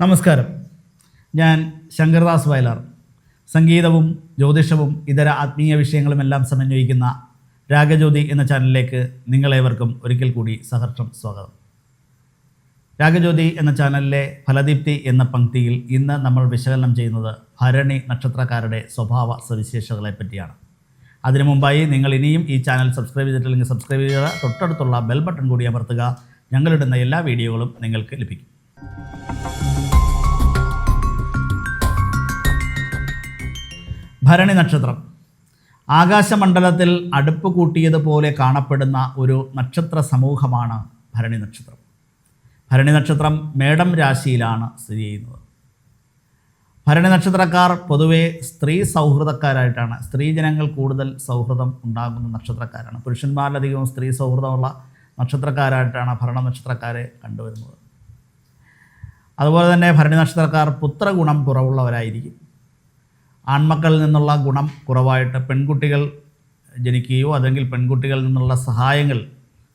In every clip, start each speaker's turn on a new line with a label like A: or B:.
A: നമസ്കാരം. ഞാൻ ശങ്കർദാസ് വയലാർ. സംഗീതവും ജ്യോതിഷവും ഇതര ആത്മീയ വിഷയങ്ങളുമെല്ലാം സമന്വയിക്കുന്ന രാഗജ്യോതി എന്ന ചാനലിലേക്ക് നിങ്ങളേവർക്കും ഒരിക്കൽ കൂടി സഹർഷം സ്വാഗതം. രാഗജ്യോതി എന്ന ചാനലിലെ ഫലദീപ്തി എന്ന പങ്ക്തിയിൽ ഇന്ന് നമ്മൾ വിശകലനം ചെയ്യുന്നത് ഭരണി നക്ഷത്രക്കാരുടെ സ്വഭാവ സവിശേഷതകളെ പറ്റിയാണ്. അതിനു മുമ്പായി നിങ്ങൾ ഇനിയും ഈ ചാനൽ സബ്സ്ക്രൈബ് ചെയ്തിട്ടില്ലെങ്കിൽ സബ്സ്ക്രൈബ് ചെയ്യുക തൊട്ടടുത്തുള്ള ബെൽ ബട്ടൺ കൂടി അമർത്തുക ഞങ്ങളിടുന്ന എല്ലാ വീഡിയോകളും നിങ്ങൾക്ക് ലഭിക്കും. ഭരണി നക്ഷത്രം ആകാശമണ്ഡലത്തിൽ അടുപ്പ് കൂട്ടിയതുപോലെ കാണപ്പെടുന്ന ഒരു നക്ഷത്ര സമൂഹമാണ് ഭരണി നക്ഷത്രം. ഭരണി നക്ഷത്രം മേടം രാശിയിലാണ് സ്ഥിതി ചെയ്യുന്നത്. ഭരണി നക്ഷത്രക്കാർ പൊതുവെ സ്ത്രീ സൗഹൃദക്കാരായിട്ടാണ്. സ്ത്രീ ജനങ്ങൾ കൂടുതൽ സൗഹൃദം ഉണ്ടാകുന്ന നക്ഷത്രക്കാരാണ്. പുരുഷന്മാരിലധികവും സ്ത്രീ സൗഹൃദമുള്ള നക്ഷത്രക്കാരായിട്ടാണ് ഭരണ നക്ഷത്രക്കാരെ കണ്ടുവരുന്നത്. അതുപോലെ തന്നെ ഭരണി നക്ഷത്രക്കാർ പുത്രഗുണം കുറവുള്ളവരായിരിക്കും. ആൺമക്കളിൽ നിന്നുള്ള ഗുണം കുറവായിട്ട് പെൺകുട്ടികൾ ജനിക്കുകയോ അല്ലെങ്കിൽ പെൺകുട്ടികളിൽ നിന്നുള്ള സഹായങ്ങൾ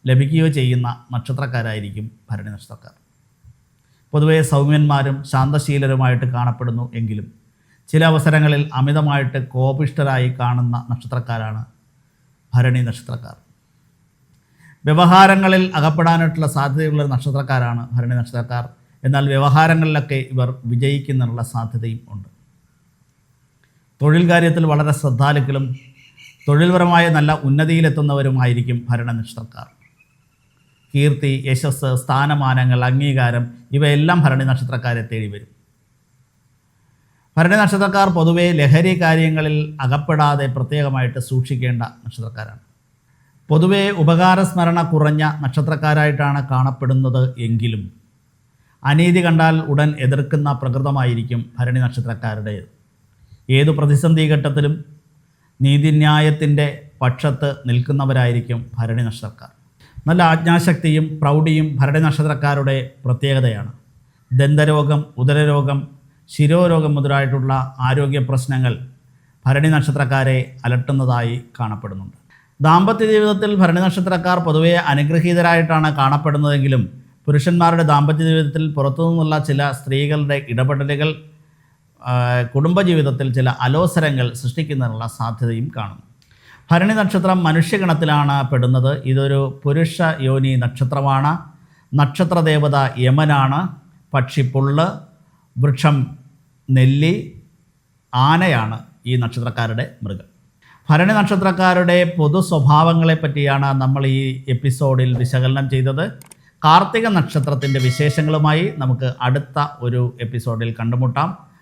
A: ലഭിക്കുകയോ ചെയ്യുന്ന നക്ഷത്രക്കാരായിരിക്കും ഭരണി നക്ഷത്രക്കാർ. പൊതുവെ സൗമ്യന്മാരും ശാന്തശീലരുമായിട്ട് കാണപ്പെടുന്നു എങ്കിലും ചില അവസരങ്ങളിൽ അമിതമായിട്ട് കോപിഷ്ഠരായി കാണുന്ന നക്ഷത്രക്കാരാണ് ഭരണി നക്ഷത്രക്കാർ. വ്യവഹാരങ്ങളിൽ അകപ്പെടാനായിട്ടുള്ള സാധ്യതയുള്ള നക്ഷത്രക്കാരാണ് ഭരണി നക്ഷത്രക്കാർ. എന്നാൽ വ്യവഹാരങ്ങളിലൊക്കെ ഇവർ വിജയിക്കുന്നതിനുള്ള സാധ്യതയും ഉണ്ട്. തൊഴിൽ കാര്യത്തിൽ വളരെ ശ്രദ്ധാലുക്കളും തൊഴിൽപരമായ നല്ല ഉന്നതിയിലെത്തുന്നവരുമായിരിക്കും ഭരണനക്ഷത്രക്കാർ കീർത്തി യശസ് സ്ഥാനമാനങ്ങൾ അംഗീകാരം ഇവയെല്ലാം ഭരണി നക്ഷത്രക്കാരെ തേടി വരും. ഭരണി നക്ഷത്രക്കാർ പൊതുവെ ലഹരി കാര്യങ്ങളിൽ അകപ്പെടാതെ പ്രത്യേകമായിട്ട് സൂക്ഷിക്കേണ്ട നക്ഷത്രക്കാരാണ്. പൊതുവെ ഉപകാരസ്മരണ കുറഞ്ഞ നക്ഷത്രക്കാരായിട്ടാണ് കാണപ്പെടുന്നത് എങ്കിലും അനീതി കണ്ടാൽ ഉടൻ എതിർക്കുന്ന പ്രകൃതമായിരിക്കും ഭരണി നക്ഷത്രക്കാരുടേത്. ഏതു പ്രതിസന്ധി ഘട്ടത്തിലും നീതിന്യായത്തിന്റെ പക്ഷത്ത് നിൽക്കുന്നവരായിരിക്കും ഭരണി നക്ഷത്രക്കാർ. നല്ല ആജ്ഞാശക്തിയും പ്രൗഢിയും ഭരണി നക്ഷത്രക്കാരുടെ പ്രത്യേകതയാണ്. ദന്തരോഗം ഉദരരോഗം ശിരോരോഗം മുതലായിട്ടുള്ള ആരോഗ്യ പ്രശ്നങ്ങൾ ഭരണി നക്ഷത്രക്കാരെ അലട്ടുന്നതായി കാണപ്പെടുന്നുണ്ട്. ദാമ്പത്യ ജീവിതത്തിൽ ഭരണി നക്ഷത്രക്കാർ പൊതുവെ അനുഗ്രഹീതരായിട്ടാണ് കാണപ്പെടുന്നതെങ്കിലും പുരുഷന്മാരുടെ ദാമ്പത്യ ജീവിതത്തിൽ പുറത്തുനിന്നുള്ള ചില സ്ത്രീകളുടെ ഇടപെടലുകൾ കുടുംബജീവിതത്തിൽ ചില അലോസരങ്ങൾ സൃഷ്ടിക്കുന്നതിനുള്ള സാധ്യതയും കാണുന്നു. ഭരണി നക്ഷത്രം മനുഷ്യഗണത്തിലാണ് പെടുന്നത്. ഇതൊരു പുരുഷ യോനി നക്ഷത്രമാണ്. നക്ഷത്രദേവത യമനാണ്. പക്ഷി പുള്ള് വൃക്ഷം നെല്ലി ആനയാണ് ഈ നക്ഷത്രക്കാരുടെ മൃഗം. ഭരണി നക്ഷത്രക്കാരുടെ പൊതു സ്വഭാവങ്ങളെ പറ്റിയാണ് നമ്മൾ ഈ എപ്പിസോഡിൽ വിശകലനം ചെയ്തത്. കാർത്തിക നക്ഷത്രത്തിന്റെ വിശേഷങ്ങളുമായി നമുക്ക് അടുത്ത ഒരു എപ്പിസോഡിൽ കണ്ടുമുട്ടാം.